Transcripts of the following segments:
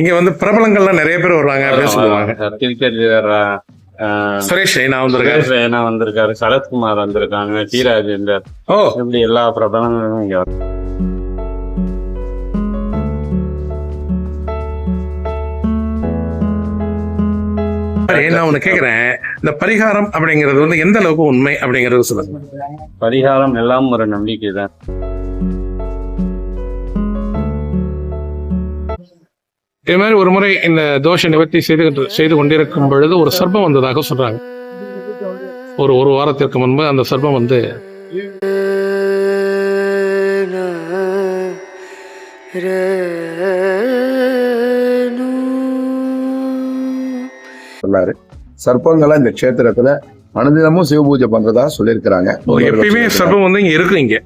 இங்க வந்து பிரபலங்கள்லாம் நிறைய பேர் வருவாங்க அப்படின்னு சொல்லுவாங்க. கிரிக்கெட் சுரேஷ் ரெய்னா வந்திருக்காரு. வேணா வந்திருக்காரு சரத்குமார் வந்திருக்காங்க டி ராஜேந்தர் ஓ. இப்படி எல்லா பிரபலங்களும் இங்க வரும். நான் ஒண்ணு கேக்குறேன். இந்த பரிகாரம் அப்படிங்கிறது வந்து எந்த அளவுக்கு உண்மை அப்படிங்கறது சொல்லுங்க. பரிகாரம் எல்லாம் ஒரு நம்பிக்கை தான் இது மாதிரி ஒரு முறை இந்த தோஷ நிவர்த்தி செய்து செய்து கொண்டிருக்கும் பொழுது ஒரு சர்ப்பம் வந்ததாக சொல்றாங்க. ஒரு ஒரு வாரத்திற்கு முன்பு அந்த சர்ப்பம் வந்து சொன்னாரு. சர்ப்பங்கள்லாம் இந்த க்ஷேத்திரத்துல அனுதினமும் சிவ பூஜை பண்றதா சொல்லியிருக்கிறாங்க. எப்பயுமே சர்ப்பம் வந்து இங்க இருக்கு இங்க.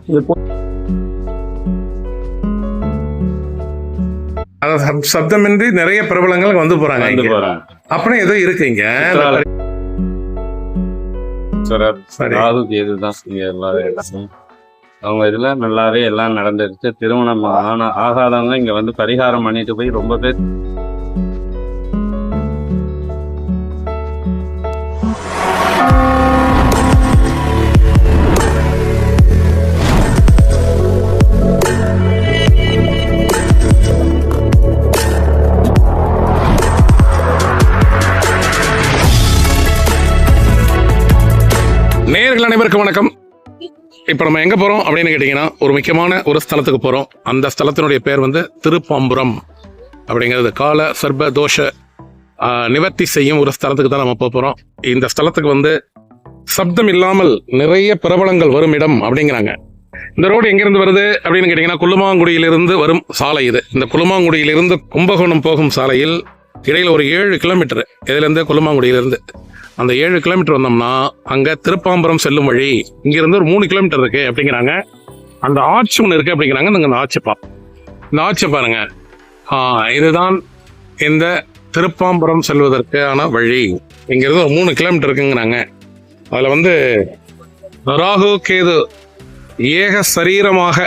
சப்- சப்தமின்றி நிறைய பிரபலங்கள் வந்து போறாங்க வந்து இங்க. போறாங்க அப்படின்னா ஏதோ இருக்கு இங்க ஈஸ்வரர், சரி. ராகு கேது தான் இருக்காங்க. அவங்க இதுல நல்லாவே எல்லாம் நடந்துருச்சு திருமணம் ஆன ஆகாதவங்க இங்க வந்து பரிகாரம் பண்ணிட்டு போய் ரொம்ப பேர் நேயர்கள் அனைவருக்கும் வணக்கம். இப்போ நம்ம எங்க போறோம் அப்படின்னு கேட்டீங்கன்னா ஒரு முக்கியமான ஒரு ஸ்தலத்துக்கு போறோம். அந்த ஸ்தலத்தினுடைய பேர் வந்து திருப்பாம்புரம் அப்படிங்கிறது கால சர்ப தோஷ நிவர்த்தி செய்யும் ஒரு ஸ்தலத்துக்கு தான் நம்ம போக போறோம். இந்த ஸ்தலத்துக்கு வந்து சப்தம் இல்லாமல் நிறைய பிரபலங்கள் வரும் இடம் அப்படிங்கிறாங்க. இந்த ரோடு எங்கேருந்து வருது அப்படின்னு கேட்டீங்கன்னா குள்ளுமாங்குடியிலிருந்து வரும் சாலை இது. இந்த குள்ளுமாங்குடியிலிருந்து கும்பகோணம் போகும் சாலையில் இடையில் ஒரு ஏழு கிலோமீட்டர். இதிலேருந்து குள்ளுமாங்குடியிலிருந்து அந்த ஏழு கிலோமீட்டர் வந்தோம்னா அங்கே திருப்பாம்பரம் செல்லும் வழி. இங்கேருந்து ஒரு மூணு கிலோமீட்டர் இருக்குது அப்படிங்கிறாங்க. அந்த ஆட்சி ஒன்று இருக்குது அப்படிங்கிறாங்க. நாங்கள் அந்த ஆட்சி பார்ப்போம் இந்த ஆட்சி பாருங்க. இதுதான் இந்த திருப்பாம்பரம் செல்வதற்கான வழி. இங்கேருந்து ஒரு மூணு கிலோமீட்டர் இருக்குங்கிறாங்க. அதில் வந்து ராகு கேது ஏக சரீரமாக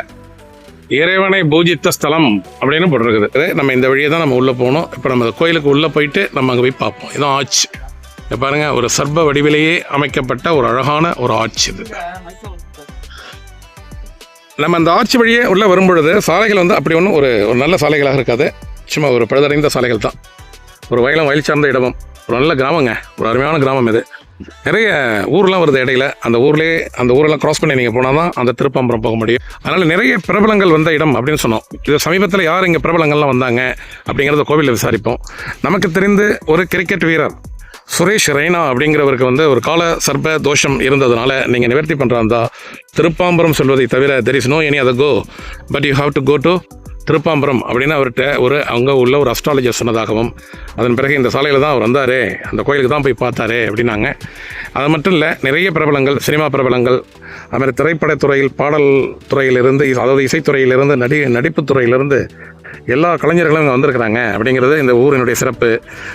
இறைவனை பூஜித்த ஸ்தலம் அப்படின்னு போட்டிருக்குது. நம்ம இந்த வழியை தான் நம்ம உள்ளே போகணும். இப்போ நம்ம கோயிலுக்கு உள்ளே போயிட்டு நம்ம அங்கே போய் பார்ப்போம். இதான் ஆட்சி பாருங்கள் பாருங்க ஒரு சர்ப வடிவிலேயே அமைக்கப்பட்ட ஒரு அழகான ஒரு ஆட்சி இது. நம்ம அந்த ஆட்சி வழியே உள்ள வரும்பொழுது சாலைகள் வந்து அப்படி ஒன்றும் ஒரு ஒரு நல்ல சாலைகளாக இருக்காது. சும்மா ஒரு பழுதடைந்த சாலைகள் தான். ஒரு வயலும் வயல் சார்ந்த இடமும். ஒரு நல்ல கிராமங்க. ஒரு அருமையான கிராமம் இது. நிறைய ஊர்லாம் வருது இடையில. அந்த ஊர்லேயே அந்த ஊரெல்லாம் கிராஸ் பண்ணி நீங்கள் போனால் தான் அந்த திருப்பாம்பரம் போக முடியும். அதனால் நிறைய பிரபலங்கள் வந்த இடம் அப்படின்னு சொன்னோம். இது சமீபத்தில் யார் இங்கே பிரபலங்கள்லாம் வந்தாங்க அப்படிங்கிறத கோவிலில் விசாரிப்போம். நமக்கு தெரிந்து ஒரு கிரிக்கெட் வீரர் சுரேஷ் ரெய்னா அப்படிங்கிறவருக்கு வந்து ஒரு கால சர்ப தோஷம் இருந்ததுனால நீங்கள் நிவர்த்தி பண்ணுறாந்தா திருப்பாம்பரம் சொல்வதை தவிர there is no any other go but you have to go to Thiruppambaram அப்படின்னு அவர்கிட்ட ஒரு அங்கே உள்ள ஒரு அஸ்ட்ராலஜர் சொன்னதாகவும் அதன் பிறகு இந்த சாலையில் தான் அவர் வந்தார் அந்த கோயிலுக்கு தான் போய் பார்த்தாரு அப்படின்னாங்க. அது மட்டும் இல்லை நிறைய பிரபலங்கள் சினிமா பிரபலங்கள் அதுமாதிரி திரைப்படத்துறையில் பாடல் துறையிலிருந்து அதாவது இசைத்துறையிலிருந்து நடி நடிப்பு துறையிலிருந்து எல்லா கலைஞர்களும் இங்கே வந்திருக்கிறாங்க அப்படிங்கிறது இந்த ஊரினுடைய சிறப்பு.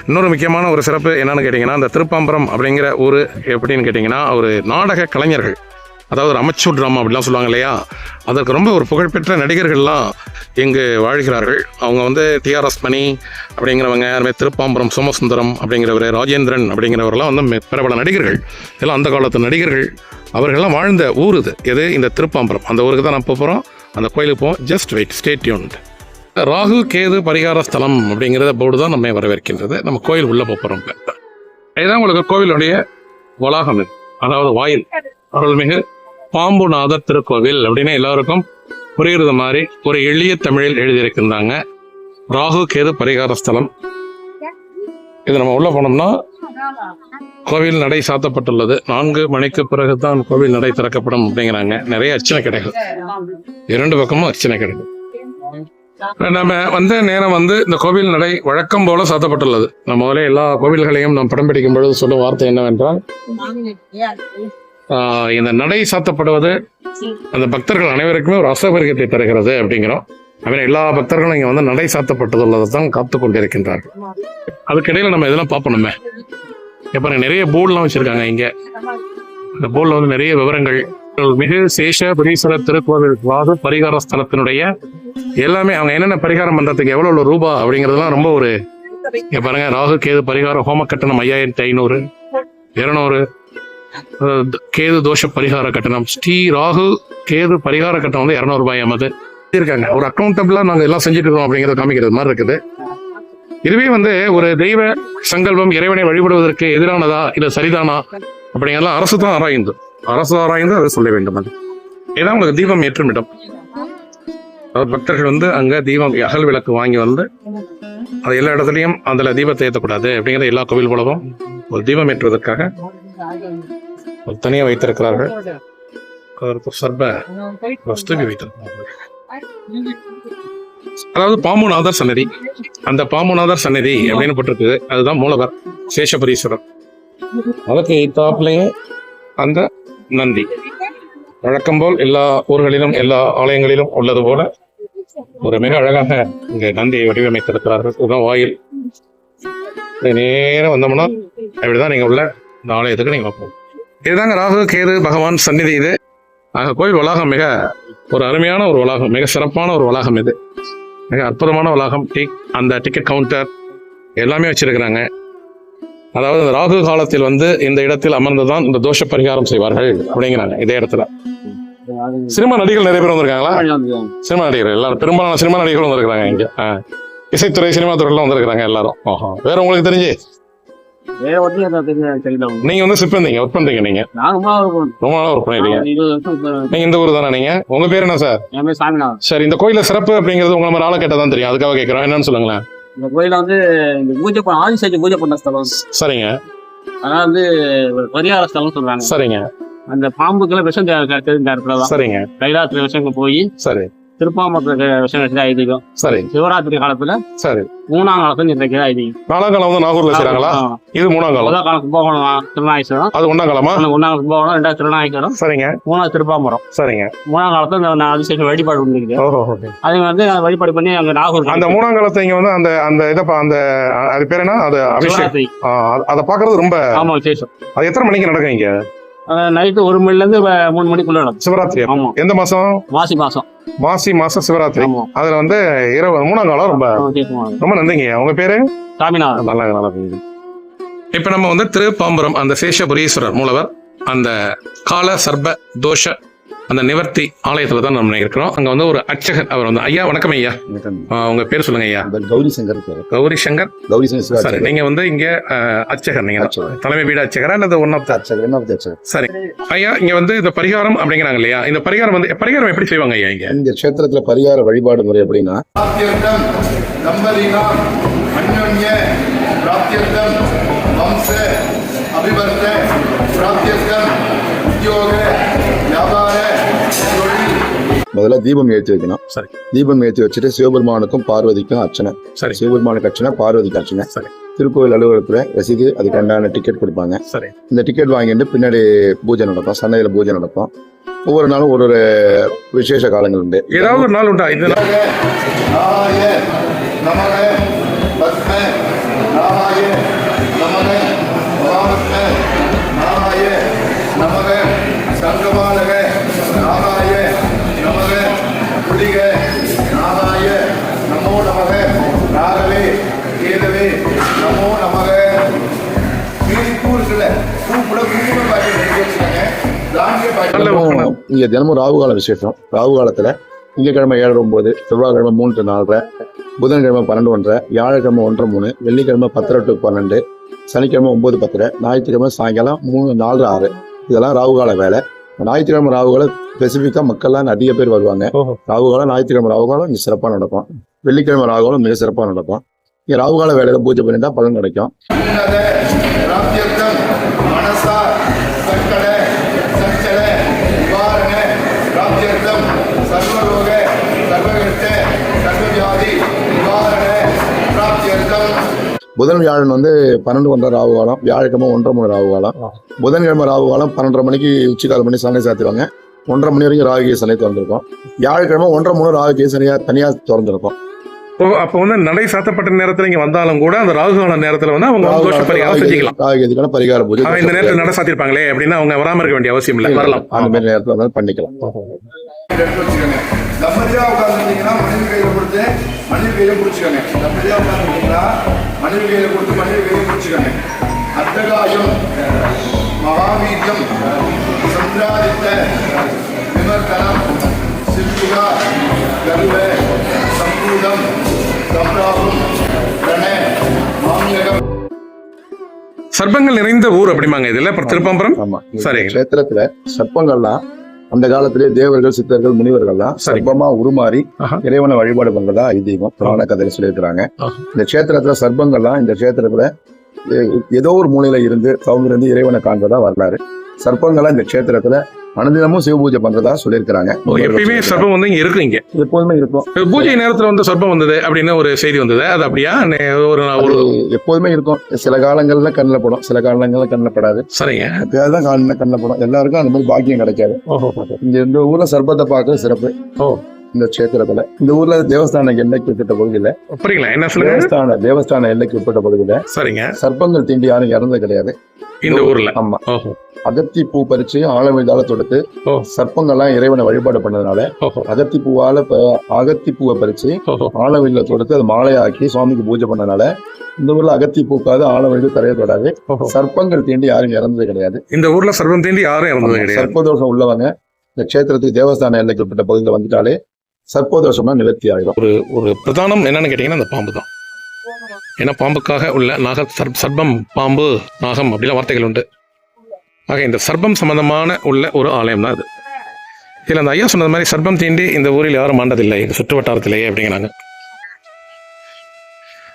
இன்னொரு முக்கியமான ஒரு சிறப்பு என்னென்னு கேட்டிங்கன்னா இந்த திருப்பாம்பரம் அப்படிங்கிற ஊர் எப்படின்னு கேட்டிங்கன்னா ஒரு நாடக கலைஞர்கள். அதாவது ஒரு அமச்சூர் ட்ராமா அப்படிலாம் சொல்லுவாங்க இல்லையா? அதற்கு ரொம்ப ஒரு புகழ்பெற்ற நடிகர்கள்லாம் இங்கு வாழ்கிறார்கள். அவங்க வந்து டிஆர்எஸ் மணி அப்படிங்கிறவங்க அதுமாதிரி திருப்பாம்பரம் சோமசுந்தரம் அப்படிங்கிறவர் ராஜேந்திரன் அப்படிங்கிறவரெல்லாம் வந்து பிரபல நடிகர்கள். எல்லாம் அந்த காலத்து நடிகர்கள். அவர்கள்லாம் வாழ்ந்த ஊர் இது. எது? இந்த திருப்பாம்பரம். அந்த ஊருக்கு தான் நான் போகிறோம் அந்த கோயிலுக்கு போவோம். Just wait stay tuned Rahu Ketu பரிகார ஸ்தலம் அப்படிங்கிறத போர்டு தான் நம்ம வரவேற்கின்றது. நம்ம கோயில் உள்ளே போகிறோம் இதுதான் உங்களுக்கு கோவிலுடைய வளாகம் அதாவது வாயில். அருள்மிகு பாம்புநாதர் திருக்கோவில் அப்படின்னு எல்லாருக்கும் புரிகிறது மாதிரி ஒரு எளிய தமிழில் எழுதியிருக்கின்றாங்க. ராகு கேது பரிகார ஸ்தலம். இது நம்ம உள்ள போனோம்னா கோவில் நடை சாத்தப்பட்டுள்ளது. நான்கு மணிக்கு பிறகு தான் கோவில் நடை திறக்கப்படும் அப்படிங்கிறாங்க. நிறைய அர்ச்சனை கிடைக்கும் இரண்டு பக்கமும் அர்ச்சனை கிடைக்கும் நம்ம வந்த நேரம் வந்து இந்த கோவில் நடை வழக்கம் போல சாத்தப்பட்டுள்ளது. நம்ம முதல்ல எல்லா கோவில்களையும் நாம் படம் பிடிக்கும் பொழுது சொல்லும் வார்த்தை என்னவென்றால் இந்த நடை சாத்தப்படுவது அந்த பக்தர்கள் அனைவருக்குமே ஒரு அசௌகரியத்தை தருகிறது அப்படிங்கிறோம். அதுமாதிரி எல்லா பக்தர்களும் இங்கே வந்து நடை சாத்தப்பட்டுள்ளதை தான் காத்து கொண்டிருக்கின்றார்கள். அதுக்கிடையில் நம்ம இதெல்லாம் பார்ப்போமே இப்போ நிறைய போர்டுலாம் வச்சுருக்காங்க இங்கே. இந்த போர்டில் வந்து நிறைய விவரங்கள். மிகு சேஷ புரீஸ்வரர் திருக்கோவில் வாது பரிகார ஸ்தலத்தினுடைய எல்லாமே அவங்க என்னென்ன பரிகாரம் பண்ணுறதுக்கு எவ்வளோ ரூபா அப்படிங்கிறதுலாம் ரொம்ப ஒரு இங்க பாருங்க ராகு கேது பரிகாரம் ஹோம கட்டணம் ஐயாயிரத்தி ஐநூறு இருநூறு கேது தோஷ பரிகார கட்டணம். ஸ்ரீ ராகு கேது பரிகார கட்டணம் வந்து இரநூறு ரூபாய் ஆமது இருக்காங்க. ஒரு அக்கௌண்டபிளாக நாங்க எல்லாம் செஞ்சுட்டு இருக்கோம் அப்படிங்கறத காமிக்கிறது மாதிரி இருக்குது. இதுவே வந்து ஒரு தெய்வ சங்கல்பம் இறைவனை வழிபடுவதற்கு எதிரானதா இல்லை சரிதானா அப்படிங்கறதெல்லாம் அரசு தான் ஆராய்ந்து. அரசு ஆராய்ந்து அதை சொல்ல வேண்டும் அது. ஏன்னா உங்களுக்கு தீபம் ஏற்றும் இடம். அதாவது பக்தர்கள் வந்து அங்க தீபம் அகல் விளக்கு வாங்கி வந்து அது எல்லா இடத்துலையும் அதில் தீபத்தை ஏற்றக்கூடாது அப்படிங்கிற எல்லா கோவில் போலவும் ஒரு தீபம் ஏற்றுவதற்காக தனியாக வைத்திருக்கிறார்கள். சர்ப வஸ்துவி வைத்திருக்கிறார்கள். அதாவது பாம்புநாதர் சன்னதி. அந்த பாம்புநாதர் சன்னதி அப்படின்னு போட்டிருக்கு அதுதான் மூலவர் சேஷபரீஸ்வரர். அதற்கு எய்தாப்லேயே அந்த நந்தி. வழக்கம் போல் எல்லா ஊர்களிலும் எல்லா ஆலயங்களிலும் உள்ளது போல ஒரு மிக அழகாக இங்க நந்தியை வடிவமைத்திருக்கிறார்கள். இதுதான் வாயில். நேரம் வந்தோம்னா அப்படிதான் நீங்க உள்ள இந்த ஆலயத்துக்கு நீங்க போகும் இதுதாங்க ராகு கேது பகவான் சந்நிதி இது. ஆக கோயில் வளாகம் மிக ஒரு அருமையான ஒரு வளாகம் மிக சிறப்பான ஒரு வளாகம் இது. மிக அற்புதமான வளாகம். டிக் அந்த டிக்கெட் கவுண்டர் எல்லாமே வச்சிருக்கிறாங்க. அதாவது இந்த ராகு காலத்தில் வந்து இந்த இடத்தில் அமர்ந்துதான் இந்த தோஷ பரிகாரம் செய்வார்கள் அப்படிங்கிறாங்க இதே இடத்துல. சினிமா நடிகர்கள் நிறைய பேர் வந்திருக்காங்களா? சினிமா நடிகர்கள் எல்லாரும். பெரும்பாலான சினிமா நடிகர்கள் வந்திருக்காங்க இங்க. இசைத்துறை சினிமா துறையெல்லாம் வந்திருக்காங்க எல்லாரும். வேற உங்களுக்கு தெரிஞ்சு? வேற ஒட்டி தெரியல நீங்க வந்து சிப் பண்ணீங்க ஒர்க் பண்றீங்க நீங்க. நான் ரொம்ப நாளா ஒர்க் பண்ணிருக்கீங்க நீங்க இந்த ஊர் தானே நீங்க? உங்க பேர் என்ன சார் என் பேர் சாமிநாதன். சரி இந்த கோயில சிறப்பு அப்படிங்கிறது உங்க நம்ம ஆளை கேட்டா தான் தெரியும். அதுக்காக கேட்கறோம் என்னன்னு சொல்லுங்களேன். இந்த கோயில வந்து இந்த பூஜை பண்ண பூஜை பண்ண ஸ்தலம். சரிங்க. அதாவது வந்து ஒரு பரிகார ஸ்தலம் சொல்றாங்க. சரிங்க. அந்த பாம்புக்கெல்லாம் விஷம் இடத்துல தான் சரிங்க. கைலாசத்துல விஷம் போய் சரி. திருப்பாம்பரத்துல வச்சு ஐதீகம் சரி. சிவராத்திரி காலத்துல சரி. மூணாம் காலத்துல இந்த ஐதீகம் நாலாம் காலம் வந்து நாகூர்ல செய்றாங்களா ஆ. இது மூணாம் காலம். முதல் காலம் கும்பகோணம் திருநாயேஸ்வரம் அது ஒன்னாம் காலமா? ஒன்னாம் கும்பகோணம் ரெண்டாவது திருநாயேஸ்வரம் சரிங்க. மூணாவது திருப்பாம்பரம் சரிங்க. மூணாம் காலத்துல இந்த ஆதிசேஷ வழிபாடு பண்ணிருக்கு அது வந்து வழிபாடு பண்ணி அங்க நாகூர் அந்த மூணாம் இங்க வந்து அந்த அந்த இதை அந்த அது பேர் என்ன? அது அபிஷேக் சிவராத்திரி. ஆ, அ- அதை பாக்குறது ரொம்ப ஆமா விசேஷம். அது எத்தனை மணிக்கு நடக்கும் இங்க? நைட்டு ஒரு மணில இருந்து மூணு மணிக்குள்ள நடக்கும். சிவராத்திரி. ஆமா. எந்த மாசம்? மாசி மாசம். மாசி மாசம் சிவராத்திரி. அதுல வந்து இரவு மூணாம் காலம் ரொம்ப. ரொம்ப நன்றிங்க. உங்க பேரு? சாமிநாதன். நல்லா நல்லா இப்ப நம்ம வந்து திருப்பாம்பரம் அந்த சேஷபுரீஸ்வரர் மூலவர் அந்த கால சர்ப தோஷ அந்த நிவர்த்தி ஆலயத்தில் தான் நம்ம இருக்கிறோம் அங்கே வந்து ஒரு அர்ச்சகர் அவர் வந்து ஐயா வணக்கம் ஐயா. உங்க பேர் சொல்லுங்க ஐயா. கௌரி சங்கர் கௌரி சங்கர். கௌரி சங்கர் சரி நீங்க வந்து இங்க அர்ச்சகர் நீங்க தலைமை வீடு அர்ச்சகரா அல்லது ஒன் ஆஃப் த அர்ச்சகர் சரி. ஐயா இங்க வந்து இந்த பரிகாரம் அப்படிங்கிறாங்க இல்லையா? இந்த பரிகாரம் வந்து பரிகாரம் எப்படி செய்வாங்க ஐயா இங்க? இந்த கஷேத்திரத்துல பரிகார வழிபாடு முறை அப்படின்னா அபிவர்த்த பிராப்தியம் உத்தியோக முதல்ல தீபம் ஏற்றி வைக்கணும். சரி. தீபம் ஏற்றி வச்சுட்டு சிவபெருமானுக்கும் பார்வதிக்கும் அர்ச்சனை. சரி. சிவபெருமானுக்கு அர்ச்சனை பார்வதிக்கு அர்ச்சனை. சரி. திருக்கோயில் அலுவலகத்துல ரசீது அதுக்கு உண்டான டிக்கெட் கொடுப்பாங்க. சரி. இந்த டிக்கெட் வாங்கிட்டு பின்னாடி பூஜை நடக்கும். சந்தையில பூஜை நடக்கும். ஒவ்வொரு நாளும் ஒரு ஒரு விசேஷ காலங்கள் உண்டு. ஏதாவது ஒரு நாள் உண்டா? இந்த நாள். இங்க தினமும் ராகு கால விசேஷம். ராகு காலத்துல திங்கக்கிழமை ஏழரை ஒன்பது செவ்வாய்க்கிழமை மூணு டு நாலரை புதன்கிழமை பன்னெண்டு ஒன்றரை வியாழக்கிழமை ஒன்றரை மூணு வெள்ளிக்கிழமை பத்தரை டு பன்னெண்டு சனிக்கிழமை ஒன்பது பத்தரை ஞாயிற்றுக்கிழமை சாயங்காலம் மூணு நாலு ஆறு. இதெல்லாம் ராகு கால வேலை. ஞாயிற்றுக்கிழமை ராகு காலம் ஸ்பெசிஃபிக்காக மக்கள்லாம் அதிக பேர் வருவாங்க. ராகு காலம் ஞாயிற்றுக்கிழமை ராகு காலம் இங்கே சிறப்பாக நடக்கும். வெள்ளிக்கிழமை ராகு காலம் மிக சிறப்பாக நடக்கும். இங்கே ராகு கால வேலையில பூஜை பண்ணிட்டா பலன் கிடைக்கும். புதன் வியாழன் வந்து பன்னெண்டு ஒன்றரை ராகு காலம் வியாழக்கிழமை ஒன்றரை மூணு ராகு காலம். புதன்கிழமை ராகு காலம் பன்னெண்டரை மணிக்கு உச்சிக்கால் மணி சண்டை சாத்திடுவாங்க ஒன்றரை மணி வரைக்கும் ராகு சனை திறந்திருக்கும். வியாழக்கிழமை ஒன்றரை மூணு ராகு சனியா தனியாக திறந்திருக்கும். அப்போ வந்து நடை சாத்தப்பட்ட நேரத்துல இங்க வந்தாலும் கூட அந்த ராகுகால நேரத்துல வந்து அவங்க வந்து தோஷ பரிகாரம் செஞ்சுக்கலாம். பரிகார பூஜை இந்த நேரத்துல நட சாத்திருப்பாங்களே அப்படின்னா அவங்க வராம இருக்க வேண்டிய அவசியம் இல்லை. வரலாம். அந்த மாதிரி நேரத்தில் பண்ணிக்கலாம். தம்பதியா உட்காந்துருந்தீங்கன்னா மனைவி கையில கொடுத்து மனைவி கையில பிடிச்சிக்கோங்க தம்பதியா உட்காந்துருந்தீங்கன்னா மனைவி கையில கொடுத்து மனைவி கையில பிடிச்சிக்கோங்க அட்டகாயம் மகாவீரியம் சந்திராதித்த விமர்தனம் சில்புகா கருவ சம்பூதம் சம்ராபம் ரண மாமியகம். சர்ப்பங்கள் நிறைந்த ஊர் அப்படிம்பாங்க இதுல திருப்பம்பரம்? ஆமா. சரி. கஷேத்திரத்துல சர்ப்பங்கள்லாம் அந்த காலத்திலே தேவர்கள் சித்தர்கள் முனிவர்கள்லாம் சரி. சர்ப்பமா உருமாறி. இறைவனை வழிபாடு பண்றதா ஐதீகம் புராண கதையில சொல்லியிருக்கிறாங்க. இந்த கஷேத்திரத்துல சர்ப்பங்கள்லாம் இந்த கஷேத்திரத்துல ஏதோ ஒரு மூலையில இருந்து அவங்க இருந்து இறைவனை காண்றதா வரலாறு சர்ப்பங்கள்லாம் இந்த கஷேத்திரத்துல அனுதினமும் சிவ பூஜை பண்றதா சொல்லியிருக்கிறாங்க. ஓ, எப்பயுமே சர்ப்பம் வந்து இங்க இருக்கு இங்க. எப்போதுமே இருக்கும். பூஜை நேரத்துல வந்து சர்ப்பம் வந்தது அப்படின்னு ஒரு செய்தி வந்தது. அது அப்படியா? ஒரு எப்போதுமே இருக்கும். சில காலங்கள்ல கண்ணில் படும். சில காலங்கள்ல கண்ணில் படாது. சரிங்க. எப்பயாவது தான் கண்ணில் படும். எல்லாருக்கும் அந்த மாதிரி பாக்கியம் கிடைக்காது. இங்க இந்த ஊர்ல சர்ப்பத்தை பார்க்கறது சிறப்பு. ஓ. இந்த க்ஷேத்திரத்துல. இந்த ஊர்ல தேவஸ்தான எல்லைக்கு உட்பட்ட பகுதியில. புரியல என்ன சொல்லுங்க? தேவஸ்தான தேவஸ்தான எல்லைக்கு உட்பட்ட பகுதியில சரிங்க. சர்ப்பங்கள் தீண்டி யாரும் இறந்தது கிடையாது. இந்த ஊர்ல. ஆமா. ஓஹோ. அகத்தி பூ பறிச்சு ஆழமைதால தொடுத்து. சர்ப்பங்கள்லாம் இறைவனை வழிபாடு பண்ணதுனால அகத்தி பூவால அகத்தி பூவை பறிச்சு ஆழவில்ல தொடுத்து அது மாலையாக்கி சுவாமிக்கு பூஜை பண்ணனால இந்த ஊர்ல அகத்தி பூக்காது ஆழவெளி தரைய தொடாது. சர்ப்பங்கள் தீண்டி யாரும் இறந்தது கிடையாது. இந்த ஊர்ல சர்ப்பம் தீண்டி யாரும் இறந்தது கிடையாது. சர்ப்பதோஷம் உள்ளவங்க இந்த க்ஷேத்திரத்துக்கு தேவஸ்தான எல்லைக்கு உட்பட்ட பகுதியில் வந்துட்டாலே சர்ப்பதோஷம்னா நிவர்த்தி ஆகிடும் ஒரு பிரதானம் என்னன்னு கேட்டீங்கன்னா அந்த பாம்பு தான். ஏன்னா பாம்புக்காக உள்ள நாக சர்ப் சர்ப்பம் பாம்பு நாகம் அப்படிலாம் வார்த்தைகள் உண்டு. ஆக இந்த சர்பம் சம்பந்தமான உள்ள ஒரு ஆலயம் தான் அது. இதில் அந்த ஐயா சொன்னது மாதிரி சர்பம் தீண்டி இந்த ஊரில் யாரும் மாண்டதில்லை இந்த சுற்று வட்டாரத்திலேயே அப்படிங்கிறாங்க.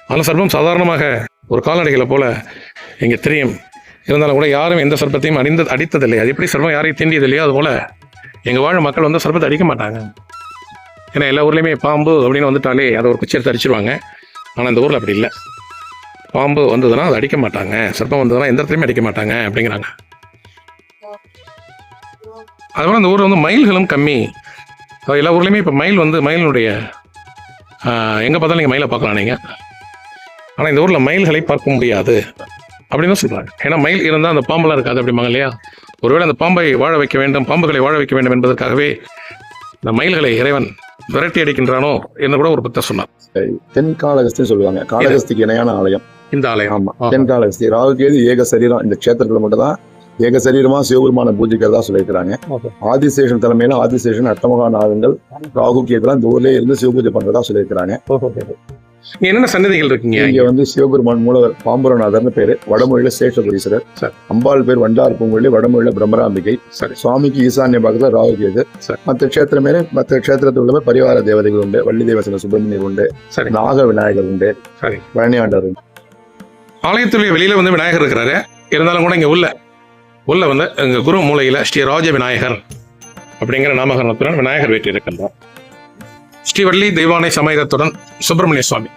ஆனால் சர்பம் சாதாரணமாக ஒரு கால்நடைகளை போல இங்கே தெரியும். இருந்தாலும் கூட யாரும் எந்த சர்ப்பத்தையும் அடிந்த அடித்ததில்லை. அது எப்படி சர்பம் யாரையும் தீண்டியதில்லையோ அதுபோல் எங்கள் வாழும் மக்கள் வந்து சர்பத்தை அடிக்க மாட்டாங்க. ஏன்னா எல்லா ஊர்லேயுமே பாம்பு அப்படின்னு வந்துட்டாலே அதை ஒரு குச்சி எடுத்து அடிச்சிருவாங்க. ஆனால் இந்த ஊரில் அப்படி இல்லை. பாம்பு வந்ததுன்னா அதை அடிக்க மாட்டாங்க. சர்ப்பம் வந்ததுன்னா எந்த இடத்துலையுமே அடிக்க மாட்டாங்க அப்படிங்கிறாங்க. அதுபோல் இந்த ஊரில் வந்து மயில்களும் கம்மி. எல்லா ஊர்லேயுமே இப்போ மயில் வந்து மயிலினுடைய எங்கே பார்த்தாலும் நீங்கள் மயிலை பார்க்கலாம் நீங்கள் ஆனால் இந்த ஊரில் மயில்களை பார்க்க முடியாது. அப்படின்னு சொல்கிறாங்க ஏன்னா மயில் இருந்தால் அந்த பாம்பெல்லாம் இருக்காது அப்படிம்பாங்க இல்லையா? ஒருவேளை அந்த பாம்பை வாழ வைக்க வேண்டும் பாம்புகளை வாழ வைக்க வேண்டும் என்பதற்காகவே இந்த மயில்களை இறைவன் விரட்டி அடிக்கின்றானோ என்று கூட ஒரு பக்தர் சொன்னார். தென் காளகஸ்தி சொல்லுவாங்க. காளகஸ்திக்கு இணையான ஆலயம். இந்த ஆலயம். ஆமா. தென் காளகஸ்தி ராகுகேது ஏக சரீரம் இந்த க்ஷேத்திரத்துல மட்டும் தான் ஏக சரீரமா சிவபெருமான பூஜிக்கிறதா சொல்லியிருக்கிறாங்க. ஆதிசேஷன் தலைமையில ஆதிசேஷன் அட்டமகா நாகங்கள் ராகு கேதுலாம் இந்த ஊர்லயே இருந்து சிவபூஜை பண்றதா சொல்லியிருக்கிறாங்க. என்னென்ன சன்னதிகள் இருக்கீங்க? இங்க வந்து சிவபெருமான் மூலவர் பாம்புரநாதர்னு பேரு. வடமொழியில சேஷபுரீஸ்வரர். அம்பாள் பேர் வண்டார் பூங்கொழி வடமொழியில பிரம்மராம்பிகை. சுவாமிக்கு ஈசான்ய பாகத்துல ராகுகேது சரி. மற்ற க்ஷேத்திரமே மற்ற க்ஷேத்திரத்தில் உள்ள பரிவார தேவதைகள் உண்டு வள்ளி தேவசன சுப்பிரமணியர் உண்டு சரி. நாக விநாயகர் உண்டு சரி. பழனியாண்டவர் உண்டு. ஆலயத்துடைய வெளியில வந்து விநாயகர் இருக்கிறாரு. இருந்தாலும் கூட இங்க உள்ள உள்ள வந்து எங்க குரு மூலையில ஸ்ரீ ராஜ விநாயகர் அப்படிங்கிற நாமகரணத்துடன் விநாயகர் வீட்டு இருக்கின்றார். ஸ்ரீவள்ளி தெய்வானை சமயத்துடன் சுப்பிரமணிய சுவாமி.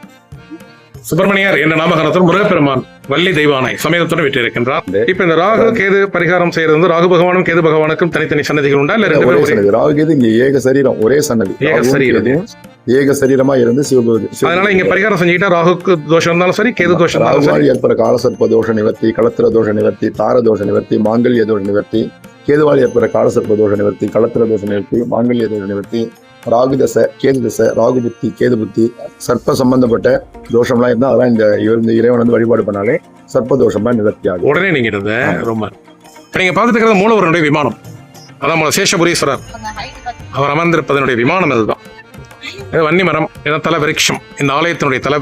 சுப்பிரமணியர் என்ற நாமகரணத்துடன் முருகப்பெருமான் வள்ளி தெய்வானை சமேதத்துடன் வீட்டு இருக்கின்றார் இப்ப இந்த ராகு கேது பரிகாரம் செய்யறது வந்து ராகு பகவானும் கேது பகவானுக்கும் தனித்தனி சன்னதிகள் உண்டா இல்ல ரெண்டு பேரும் சன்னதி. ராகுகேது இங்க ஏக சரீரம் ஒரே சன்னதி. ஏக சரீரம். ஏக சரீரமா இருந்து சிவபூஜை அதனால இங்க பரிகாரம் செஞ்சுக்கிட்டா ராகுக்கு தோஷம் இருந்தாலும் சரி கேது தோஷம் இருந்தாலும் சரி. ஏற்பட காலசர்ப்ப தோஷ நிவர்த்தி களத்திர தோஷ நிவர்த்தி தார தோஷ நிவர்த்தி மாங்கல்ய தோஷ நிவர்த்தி கேதுவால் ஏற்பட காலசர்ப்ப தோஷ நிவர்த்தி களத்திர தோஷ நிவர்த்தி மாங்கல்ய தோஷ நிவர்த்தி ராகு தசை கேது தசை ராகு புத்தி கேது புத்தி சர்ப்ப சம்பந்தப்பட்ட தோஷம்லாம் இருந்தால் அதெல்லாம் இந்த இவர் இந்த இறைவன் வந்து வழிபாடு பண்ணாலே சர்ப்ப தோஷம்லாம் நிவர்த்தி உடனே நீங்கள் இருந்த ரொம்ப. இப்போ நீங்கள் பார்த்துட்டு மூலவரனுடைய விமானம். அதான் மூல சேஷபுரீஸ்வரர். அவர் அமர்ந்திருப்பதனுடைய விமானம் அதுதான் இது வன்னி மரம் இதான் தல இந்த ஆலயத்தினுடைய தல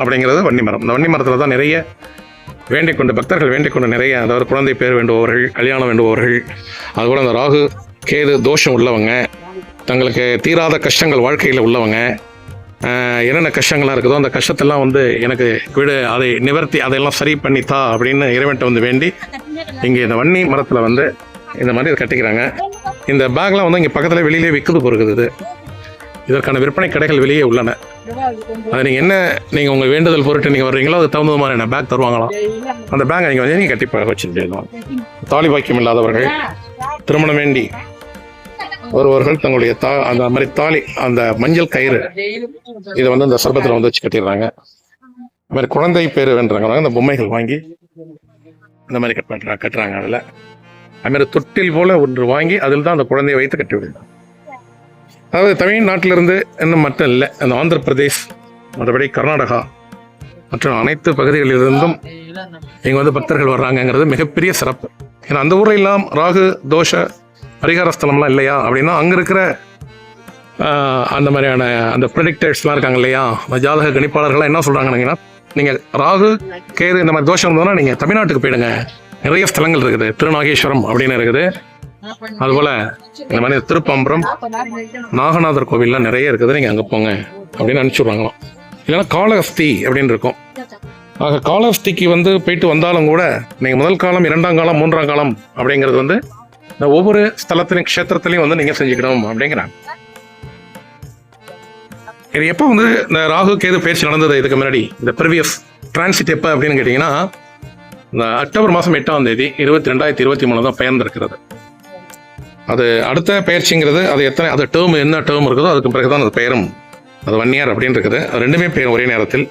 அப்படிங்கிறது வன்னி மரம் இந்த வன்னி மரத்தில் தான் நிறைய வேண்டிக் கொண்டு பக்தர்கள் வேண்டிக் கொண்டு நிறைய அதாவது குழந்தை பேர் வேண்டுபவர்கள் கல்யாணம் வேண்டுபவர்கள் அதுபோல் அந்த ராகு கேது தோஷம் உள்ளவங்க தங்களுக்கு தீராத கஷ்டங்கள் வாழ்க்கையில் உள்ளவங்க. என்னென்ன கஷ்டங்களாக இருக்குதோ அந்த கஷ்டத்தெல்லாம் வந்து எனக்கு விடு அதை நிவர்த்தி அதையெல்லாம் சரி பண்ணித்தா அப்படின்னு இறைவன்ட்ட வந்து வேண்டி இங்கே இந்த வன்னி மரத்தில் வந்து இந்த மாதிரி இதை கட்டிக்கிறாங்க. இந்த பேக்லாம் வந்து இங்கே பக்கத்தில் வெளியிலே விற்குது பொறுக்குது இது. இதற்கான விற்பனை கடைகள் வெளியே உள்ளன. அது நீங்கள் என்ன நீங்கள் உங்கள் வேண்டுதல் பொருட்டு நீங்கள் வர்றீங்களோ அது தகுந்த மாதிரியான பேக் தருவாங்களாம். அந்த பேங்கை நீங்கள் வந்து நீங்கள் கட்டி பழக தாலி பாக்கியம் இல்லாதவர்கள் திருமணம் வேண்டி ஒருவர்கள் தங்களுடைய தா அந்த மாதிரி தாலி அந்த மஞ்சள் கயிறு இதை வந்து அந்த சர்பத்தில் வந்து வச்சு கட்டிடுறாங்க. அது மாதிரி குழந்தை பேர் வேண்டுறாங்க அந்த பொம்மைகள் வாங்கி இந்த மாதிரி கட் பண்ணுறாங்க கட்டுறாங்க அதில். அதுமாதிரி தொட்டில் போல ஒன்று வாங்கி அதில் தான் அந்த குழந்தையை வைத்து கட்டி விடுறாங்க. அதாவது தமிழ்நாட்டிலிருந்து இன்னும் மட்டும் இல்லை அந்த ஆந்திர பிரதேஷ் மற்றபடி கர்நாடகா மற்றும் அனைத்து பகுதிகளிலிருந்தும் இங்கே வந்து பக்தர்கள் வர்றாங்கங்கிறது மிகப்பெரிய சிறப்பு. ஏன்னா அந்த ஊரில் எல்லாம் ராகு தோஷ பரிகார ஸ்தலம்லாம் இல்லையா? அப்படின்னா அங்கே இருக்கிற அந்த மாதிரியான அந்த ப்ரெடிக்டர்ஸ்லாம் இருக்காங்க இல்லையா? அந்த ஜாதக கணிப்பாளர்கள்லாம் என்ன சொல்கிறாங்கன்னா நீங்கள் ராகு கேது இந்த மாதிரி தோஷம் இருந்ததுன்னா நீங்கள் தமிழ்நாட்டுக்கு போயிடுங்க. நிறைய ஸ்தலங்கள் இருக்குது. திருநாகேஸ்வரம் அப்படின்னு இருக்குது. அதுபோல் இந்த மாதிரி திருப்பம்பரம் நாகநாதர் கோவில்லாம் நிறைய இருக்குது. நீங்கள் அங்கே போங்க அப்படின்னு அனுப்பிச்சி இல்லைன்னா காளஹஸ்தி அப்படின்னு இருக்கும். ஆக காலஹஸ்திக்கு வந்து போயிட்டு வந்தாலும் கூட நீங்கள் முதல் காலம் இரண்டாம் காலம் மூன்றாம் காலம் அப்படிங்கிறது வந்து இந்த ஒவ்வொரு ஸ்தலத்திலையும் க்ஷேத்திரத்திலையும் வந்து நீங்கள் செஞ்சுக்கணும் அப்படிங்கிறாங்க. இது எப்போ வந்து இந்த ராகு கேது பயிற்சி நடந்தது? இதுக்கு முன்னாடி இந்த ப்ரீவியஸ் டிரான்சிட் எப்போ அப்படின்னு கேட்டிங்கன்னா இந்த அக்டோபர் மாதம் எட்டாம் தேதி இருபத்தி ரெண்டாயிரத்தி இருபத்தி மூணு தான் பெயர்ந்திருக்கிறது. அது அடுத்த பயிற்சிங்கிறது அது எத்தனை அது டேர்ம் என்ன டேர்ம் இருக்குதோ அதுக்கு பிறகு தான் அது பெயரும். அது ஒன் இயர் அப்படின்னு இருக்குது அது ரெண்டுமே பெயர் ஒரே நேரத்தில்.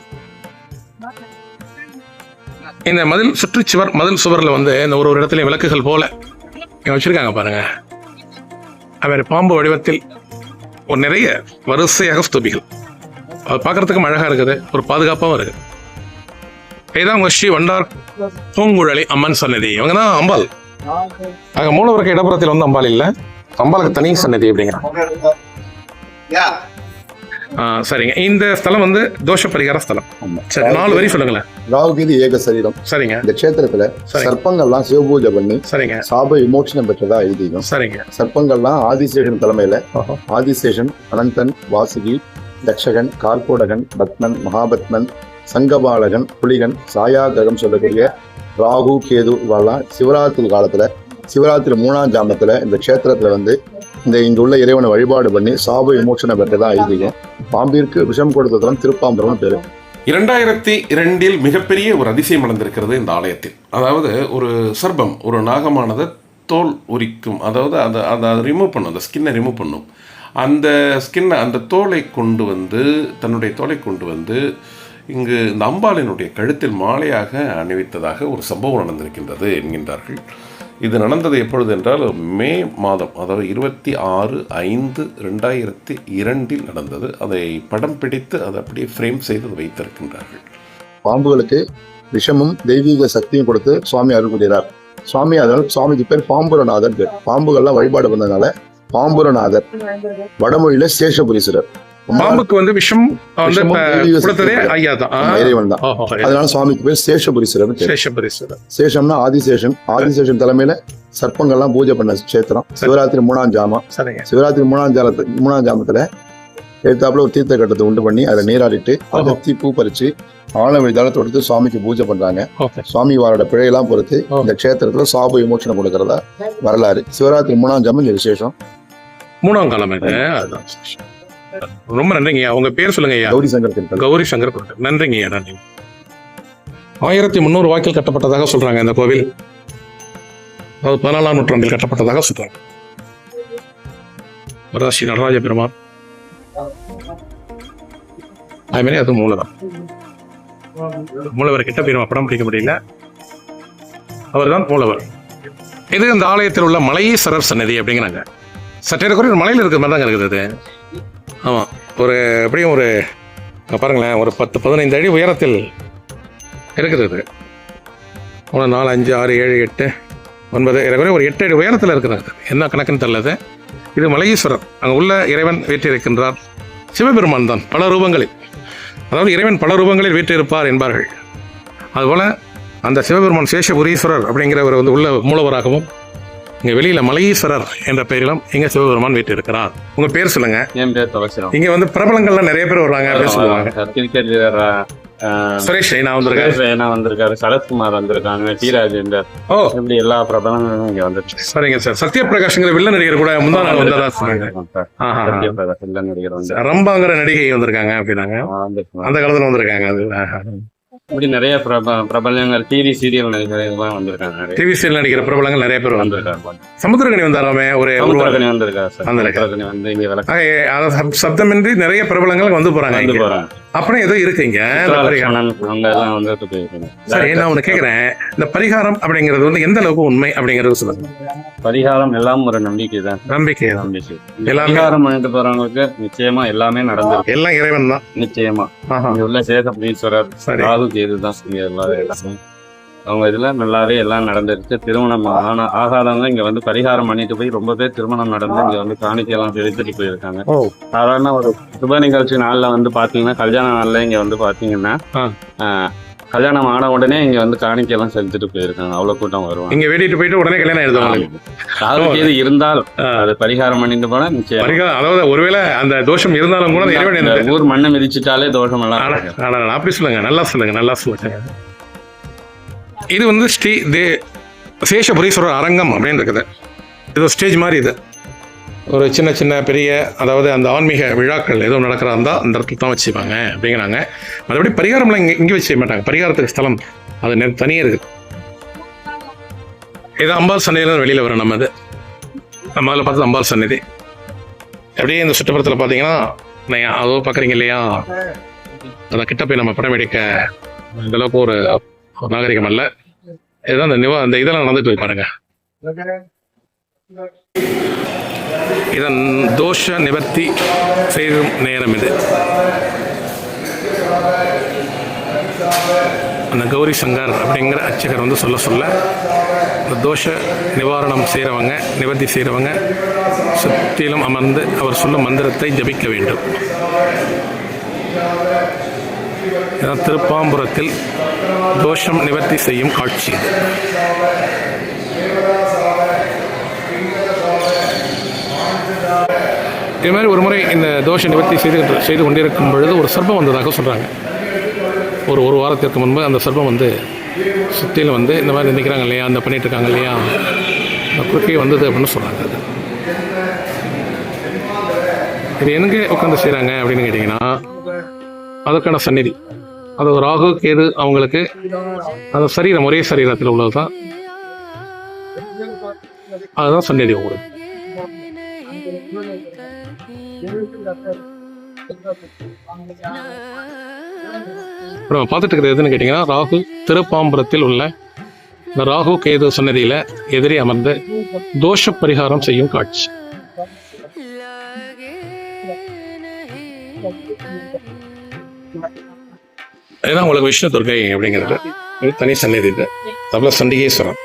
இந்த மதில் சுற்றுச்சுவர் மதில் சுவரில் வந்து இந்த ஒரு ஒரு இடத்துல விளக்குகள் போல இங்கே வச்சிருக்காங்க பாருங்க. அது பாம்பு வடிவத்தில் ஒரு நிறைய வரிசையாக ஸ்தூபிகள். அது பார்க்குறதுக்கும் அழகா இருக்குது. ஒரு பாதுகாப்பாகவும் இருக்குது. இதுதான் உங்கள் ஸ்ரீ வண்டார் பூங்குழலி அம்மன் சன்னதி இவங்க தான் அம்பாள். ஆக மூலவருக்கு இடப்புறத்தில் வந்து அம்பாள் இல்லை. அம்பாளுக்கு தனி சன்னதி அப்படிங்கிறாங்க. சரிங்க. இந்த ஸ்தலம் வந்து தோஷ பரிகார ஸ்தலம் சரி நாலு வரி சொல்லுங்களேன். ராகுகீது ஏக சரீரம். சரிங்க. இந்த க்ஷேத்திரத்துல சரி. சர்ப்பங்கள்லாம் சிவபூஜை பண்ணி சரிங்க. சாப விமோச்சனம் பெற்றதா ஐதீகம். சரிங்க. சர்ப்பங்கள்லாம் ஆதிசேஷன் தலைமையில. ஆதிசேஷன் அனந்தன் வாசுகி தக்ஷகன் கார்கோடகன் பத்மன் மகாபத்மன் சங்கபாலகன் புலிகன் சாயாகிரகம் சொல்லக்கூடிய ராகு கேது இவெல்லாம் சிவராத்திரி காலத்துல சிவராத்திரி மூணாம் ஜாமத்துல இந்த க்ஷேத்திரத்துல வந்து இந்த இங்க உள்ள இறைவனை வழிபாடு பண்ணி சாப விமோச்சனம் பெற்றதா ஐதீகம். பாம்பிற்கு விஷம் கொடுத்ததும் திருப்பாம்பரம் பேரு. இரண்டாயிரத்தி இரண்டில் மிகப்பெரிய ஒரு அதிசயம் நடந்திருக்கிறது இந்த ஆலயத்தில். அதாவது ஒரு சர்பம் ஒரு நாகமானது தோல் உரிக்கும். அதாவது அதை அதை ரிமூவ் பண்ணும் அந்த ஸ்கின்னை ரிமூவ் பண்ணும். அந்த ஸ்கின்னை அந்த தோலை கொண்டு வந்து தன்னுடைய தோலை கொண்டு வந்து இங்கு இந்த அம்பாளினுடைய கழுத்தில் மாலையாக அணிவித்ததாக ஒரு சம்பவம் நடந்திருக்கின்றது என்கின்றார்கள். இது நடந்தது எப்பொழுது என்றால் மே மாதம் அதாவது இருபத்தி ஆறு ஐந்து ரெண்டாயிரத்தி இரண்டில் நடந்தது. அதை படம் பிடித்து அதை அப்படியே ஃப்ரேம் செய்து வைத்திருக்கின்றார்கள். பாம்புகளுக்கு விஷமும் தெய்வீக சக்தியும் கொடுத்து சுவாமி அருள்கிறார் சுவாமி அதனால் சுவாமிக்கு பேர் பாம்புரநாதர் பேர். பாம்புகள்லாம் வழிபாடு பண்ணதுனால பாம்புரநாதர் வடமொழியில சேஷபுரீஸ்வரர். பாம்புக்கு வந்து விஷம் வந்து கொடுத்ததே. ஐயா தான். அதனால சுவாமிக்கு பேர் சேஷபுரீஸ்வரர் பேர். சேஷபரீஸ்வரர். சேஷம்னா ஆதிசேஷன் ஆதிசேஷன் தலைமையில சர்ப்பங்கள்லாம் பூஜை பண்ண கஷேத்திரம் சிவராத்திரி மூணாம் ஜாமம். சிவராத்திரி மூணாம் ஜாலத்து மூணாம் ஜாமத்துல எடுத்தாப்புல ஒரு தீர்த்த கட்டத்தை உண்டு பண்ணி அதை நீராடிட்டு அகத்தி பூ பறிச்சு ஆழம் விதாலத்தை எடுத்து சுவாமிக்கு பூஜை பண்றாங்க. சுவாமி வாரோட பிழையெல்லாம் பொறுத்து. இந்த க்ஷேத்திரத்துல சாப விமோச்சனம் கொடுக்கறதா வரலாறு. சிவராத்திரி மூணாம் ஜாமம் விசேஷம். மூணாம் காலம். ரொம்ப நன்றிங்க ஐயா. உங்க பேர் சொல்லுங்க ஐயா. கௌரி சங்கர் கௌரி சங்கர் நன்றிங்க ஐயா நன்றி. ஆயிரத்தி முந்நூறு வாக்கில் கட்டப்பட்டதாக சொல்றாங்க இந்த கோவில். அதாவது பதினாலாம் நூற்றாண்டில் கட்டப்பட்டதாக சொல்றாங்க. வரதாசி நடராஜ பெருமாள். அது மாதிரி அது மூலதான். மூலவர் கிட்ட நம்ம படம் பிடிக்க முடியல. அவர்தான் மூலவர். இது இந்த ஆலயத்தில் உள்ள மலையீஸ்வரர் சன்னதி அப்படிங்கிறாங்க. சற்றே குறை ஒரு மலையில் இருக்கிற மாதிரி தாங்க இருக்குது ஆமாம் ஒரு எப்படியும் ஒரு பாருங்களேன் ஒரு பத்து பதினைந்து அடி உயரத்தில் இருக்குது இது. நாலு அஞ்சு ஆறு ஏழு எட்டு ஒன்பது ஏறக்குறைய ஒரு எட்டு அடி உயரத்தில் இருக்கிறது. என்ன கணக்குன்னு தெரியல இது மலையீஸ்வரர். அங்கே உள்ள இறைவன் வீற்றிருக்கின்றார். சிவபெருமான் தான் பல ரூபங்களில். அதாவது இறைவன் பல ரூபங்களில் வீற்றிருப்பார் என்பார்கள். அதுபோல் அந்த சிவபெருமான் சேஷபுரீஸ்வரர் அப்படிங்கிறவர் வந்து உள்ள மூலவராகவும் இங்கே வெளியில் மலையீஸ்வரர் என்ற பெயரிலும் இங்கே சிவபெருமான் வீற்றிருக்கிறார் உங்கள் பேர் சொல்லுங்க. என் பேர் துளசிரம். இங்க வந்து பிரபலங்கள்லாம் நிறைய பேர் கிரிக்கெட் வீரர் சுரேஷ் ரெய்னா வந்திருக்காரு. வேணா வந்திருக்காரு சரத்குமார் வந்திருக்காங்க டி ராஜேந்தர் ஓ. இப்படி எல்லா பிரபலங்களும் இங்க வந்துருச்சு சரிங்க சார். சத்யபிரகாஷ்ங்கிற வில்ல நடிகர் கூட முந்தா நாள் வந்ததா சொன்னாங்க. சத்யபிரகாஷ் இல்ல நடிகர் வந்து. ரம்பாங்கிற நடிகை வந்திருக்காங்க அப்படின்னாங்க. அந்த காலத்துல வந்திருக்காங்க அது. இப்படி நிறைய பிரப பிரபலங்கள் டிவி சீரியல் நடிகர்கள்லாம் வந்திருக்காங்க டிவி சீரியல் நடிக்கிற பிரபலங்கள் நிறைய பேர் வந்து வந்திருக்காங்க சமுத்திரகனி வந்தாராமே ஒரு ஒரு வாரம். சமுத்திரக்கனி வந்திருக்கா சார் வந்திருக்கா. சமுத்திரக்கனி வந்து இங்க சப்தமின்றி நிறைய பிரபலங்கள் வந்து போறாங்க வந்து. போறாங்க அப்புறம் ஏதோ இருக்குங்க. எல்லாம் சரி நான் ஒண்ணு கேக்குறேன். இந்த பரிகாரம் அப்படிங்கிறது வந்து எந்த அளவுக்கு உண்மை அப்படிங்கறது சொல்லுங்க. பரிகாரம் எல்லாம் ஒரு நம்பிக்கை தான். நம்பிக்கை தான். நம்பிக்கை. எல்லாமே- பண்ணிட்டு போறவங்களுக்கு நிச்சயமா எல்லாமே நடந்திருக்கு. எல்லாம் இறைவன் தான். நிச்சயமா. உள்ள சேகபீஸ்வரர் சரி. ராகு கேது தான் இடமே. அவங்க இதுல நல்லாவே எல்லாம் நடந்துருச்சு. திருமணம் ஆனா ஆகாதவங்க இங்க வந்து பரிகாரம் பண்ணிட்டு போய் ரொம்ப பேர் திருமணம் நடந்து இங்க வந்து காணிக்கையெல்லாம் செலுத்திட்டு போயிருக்காங்க. சாதாரண ஒரு சுப நிகழ்ச்சி நாள்ல வந்து பாத்தீங்கன்னா கல்யாண நாள்ல இங்க வந்து பாத்தீங்கன்னா கல்யாணம் ஆன உடனே இங்க வந்து காணிக்கையெல்லாம் செலுத்திட்டு போயிருக்காங்க. அவ்வளவு கூட்டம் வருவாங்க. இங்க வேடிட்டு போயிட்டு உடனே கல்யாணம் எழுதுவாங்க ராகு கேது இருந்தால் ஆ. அது பரிகாரம் பண்ணிட்டு போனா நிச்சயம். பரிகாரம் அதாவது ஒருவேளை அந்த தோஷம் இருந்தாலும் கூட ஊர் மண்ணை மிதிச்சிட்டாலே தோஷம் எல்லாம் அப்படி சொல்லுங்க நல்லா சொல்லுங்க நல்லா சொல்லுங்க. இது வந்து ஸ்ரீ தே சேஷபுரீஸ்வரர் அரங்கம் அப்படின்னு இருக்குது. இது ஸ்டேஜ் மாதிரி இது. ஒரு சின்ன சின்ன பெரிய அதாவது அந்த ஆன்மீக விழாக்கள் எதுவும் நடக்கிறதா இருந்தால் அந்த இடத்துல தான் வச்சுப்பாங்க அப்படிங்கிறாங்க. மற்றபடி பரிகாரம்லாம் இங்கே இங்கே வச்சு மாட்டாங்க. பரிகாரத்துக்கு ஸ்தலம் அது நெ- தனியே இருக்குது இது அம்பாள் சன்னதியில வெளியில் வரும் நம்ம இது நம்ம அதில் பார்த்தது அம்பாள் சன்னதி அப்படியே இந்த சுற்றுப்புறத்தில் பார்த்தீங்கன்னா நீங்கள் அதோ பார்க்குறீங்க இல்லையா? அதை கிட்ட போய் நம்ம படம் எடுக்க. இந்த அளவுக்கு ஒரு ஒரு நாகரிகம் அல்ல. இதுதான் அந்த நிவா அந்த இதெல்லாம் நடந்துட்டு இருக்கு பாருங்க. இதன் தோஷ நிவர்த்தி செய்யும் நேரம் இது. அந்த கௌரி சங்கர் அப்படிங்கிற அர்ச்சகர் வந்து சொல்ல சொல்ல இந்த தோஷ நிவாரணம் செய்கிறவங்க நிவர்த்தி செய்கிறவங்க சுற்றிலும் அமர்ந்து அவர் சொல்லும் மந்திரத்தை ஜபிக்க வேண்டும். திருப்பாம்புரத்தில் தோஷம் நிவர்த்தி செய்யும் காட்சி. இது மாதிரி ஒரு முறை இந்த தோஷ நிவர்த்தி செய்து செய்து கொண்டிருக்கும் பொழுது ஒரு சர்ப்பம் வந்ததாக சொல்கிறாங்க ஒரு ஒரு வாரத்திற்கு முன்பு அந்த சர்ப்பம் வந்து சுற்றியில் வந்து இந்த மாதிரி நிற்கிறாங்க இல்லையா அந்த பண்ணிட்டு இருக்காங்க இல்லையா அந்த குறுக்கே வந்தது அப்படின்னு சொல்கிறாங்க அது. இது எங்கே உட்காந்து செய்கிறாங்க அப்படின்னு கேட்டிங்கன்னா அதற்கான சந்நிதி. அது ஒரு ராகு கேது அவங்களுக்கு அந்த சரீரம் ஒரே சரீரத்தில் உள்ளது தான். அதுதான் சந்நிதி உங்களுக்கு. நம்ம பார்த்துட்டு இருக்கிறது எதுன்னு கேட்டிங்கன்னா ராகு திருப்பாம்பரத்தில் உள்ள இந்த ராகு கேது சன்னதியில் எதிரே அமர்ந்து தோஷ பரிகாரம் செய்யும் காட்சி. இதுதான் உங்களுக்கு விஷ்ணு துர்கை அப்படிங்கிறது. இது தனி சந்நிதி இது. தபல சண்டிகேஸ்வரம்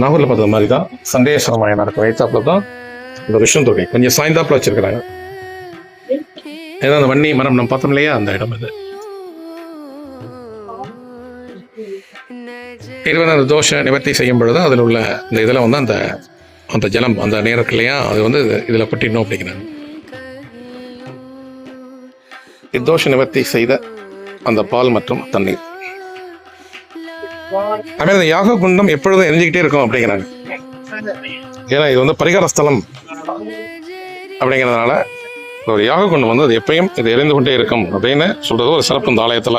நாகூரில் பார்த்தது மாதிரி தான் சண்டையேஸ்வரம் ஆயம் நடக்கும் வைத்தாப்புல தான் இந்த விஷ்ணு துர்கை கொஞ்சம் சாய்ந்தாப்பில் வச்சிருக்கிறாங்க. ஏன்னா அந்த வன்னி மரம் நம்ம பார்த்தோம் இல்லையா? அந்த இடம் இது. இதுவரை தோஷம் தோஷ நிவர்த்தி செய்யும் பொழுது அதில் உள்ள இந்த இதில் வந்து அந்த அந்த ஜலம் அந்த நேரத்துலையா இல்லையா? அது வந்து இதில் பட்டிடணும் அப்படிங்கிறாங்க. இத்தோஷ நிவர்த்தி செய்த அந்த பால் மற்றும் தண்ணீர். அதுமாதிரி இந்த யாக குண்டம் எப்பொழுதும் எரிஞ்சுக்கிட்டே இருக்கும் அப்படிங்கிறாங்க. ஏன்னா இது வந்து பரிகார ஸ்தலம் அப்படிங்கிறதுனால ஒரு யாக குண்டம் வந்து அது எப்பயும் இது எரிந்து கொண்டே இருக்கும் அப்படின்னு சொல்றது ஒரு சிறப்பு இந்த ஆலயத்துல.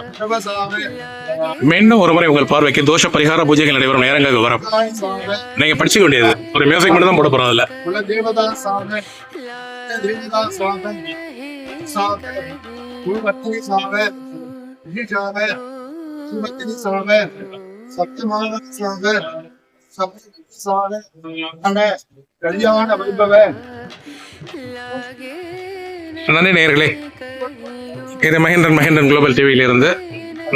மீண்டும் ஒரு முறை உங்கள் பார்வைக்கு தோஷ பரிகார பூஜைகள் நடைபெறும் நேரங்கள் விவரம். நீங்க படிச்சுக்க வேண்டியது. ஒரு மியூசிக் மட்டும் தான் போட போறோம் அதுல. குலதேவதா சாமி சத்தியமான கல்யாண வைபவ. நன்றி நேயர்களே. இது மகேந்திரன் மகேந்திரன் குளோபல் டிவியிலிருந்து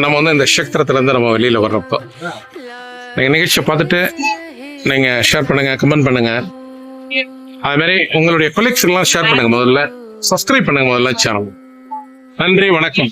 நம்ம வந்து இந்த ஷக்திரத்துலேருந்து நம்ம வெளியில் வர்றப்போ. நீங்கள் நிகழ்ச்சியை பார்த்துட்டு நீங்கள் ஷேர் பண்ணுங்கள் கமெண்ட் பண்ணுங்கள் அதுமாரி உங்களுடைய கொலெக்ஷன்லாம் ஷேர் பண்ணுங்கள் முதல்ல. சப்ஸ்கிரைப் பண்ணுங்கள் முதல்ல சேனல் நன்றி வணக்கம்.